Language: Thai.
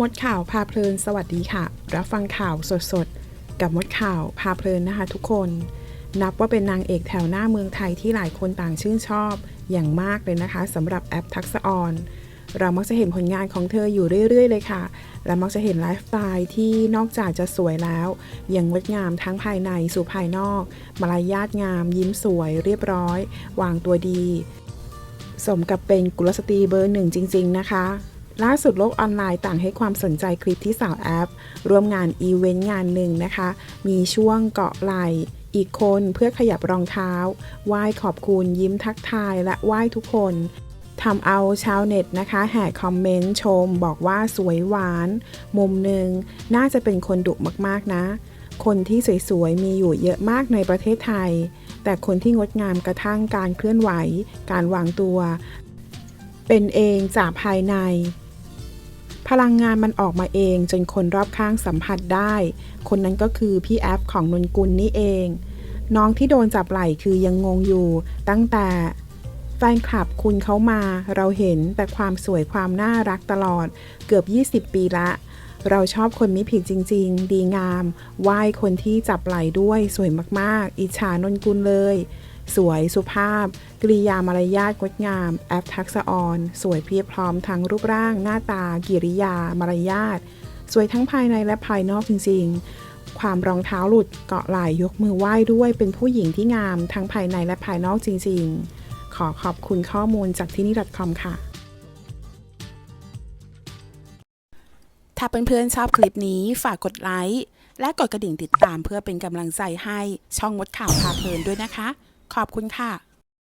มดข่าวพาเพลินสวัสดีค่ะ รับฟังข่าวสดๆ กับมดข่าวพาเพลินนะคะทุกคน นับว่าเป็นนางเอกแถวหน้าเมืองไทยที่หลายคนต่างชื่นชอบอย่างมากเลยนะคะสำหรับแอปทักษะออนเรามักจะเห็นผลงานของเธออยู่เรื่อย ๆ เลยค่ะ และมักจะเห็นไลฟ์สไตล์ที่นอกจากจะสวยแล้ว ยังงดงามทั้งภายในสู่ภายนอก มารยาทงาม ยิ้มสวย เรียบร้อย วางตัวดี สมกับเป็นกุลสตรีเบอร์หนึ่งจริง ๆ นะคะ ล่าสุดโลกออนไลน์ต่างให้ความสนใจคลิปที่สาวแอปร่วมงานอีเวนต์งานหนึ่งนะคะ มีช่วงเกาะไหลอีกคนเพื่อขยับรองเท้าไหว้ขอบคุณยิ้มทักทายและไหว้ทุกคนทำเอาชาวเน็ตนะคะแห่คอมเมนต์ชม บอกว่าสวยหวาน มุมหนึ่งน่าจะเป็นคนดุมากๆนะ คนที่สวยๆ มีอยู่เยอะมากในประเทศไทย แต่คนที่งดงามกระทั่งการเคลื่อนไหว การวางตัว เป็นเองจากภายใน พลังงานมันออกมาเองจนคนรอบข้างสัมผัสได้ คนนั้นก็คือพี่แอฟของนนกุลนี่เอง น้องที่โดนจับไหล่คือยังงงอยู่ตั้งแต่แฟนคลับคุณเขามา เราเห็นแต่ความสวยความน่ารักตลอด เกือบ 20 ปีละ เราชอบคนไม่ผิดจริง ๆ ดีงามไหว้คนที่จับไหล่ด้วยสวยมากๆ อิจฉานนกุลเลย สวยสุภาพ กริยามารยาทงดงาม แอปทักษะออน สวยเพียบพร้อมทั้งรูปร่าง หน้าตา กิริยา มารยาท สวยทั้งภายในและภายนอกจริง ๆ ความรองเท้าหลุดเกาะไหล่ยกมือไหว้ด้วยเป็นผู้หญิงที่งาม ทั้งภายในและภายนอกจริง ๆ ขอขอบคุณข้อมูลจากที่นี่ .com ค่ะ ถ้าเพื่อนๆชอบคลิปนี้ฝากกดไลค์และกดกระดิ่งติดตามเพื่อเป็นกำลังใจให้ช่องมดข่าวพาเพลินด้วยนะคะ ขอบคุณค่ะ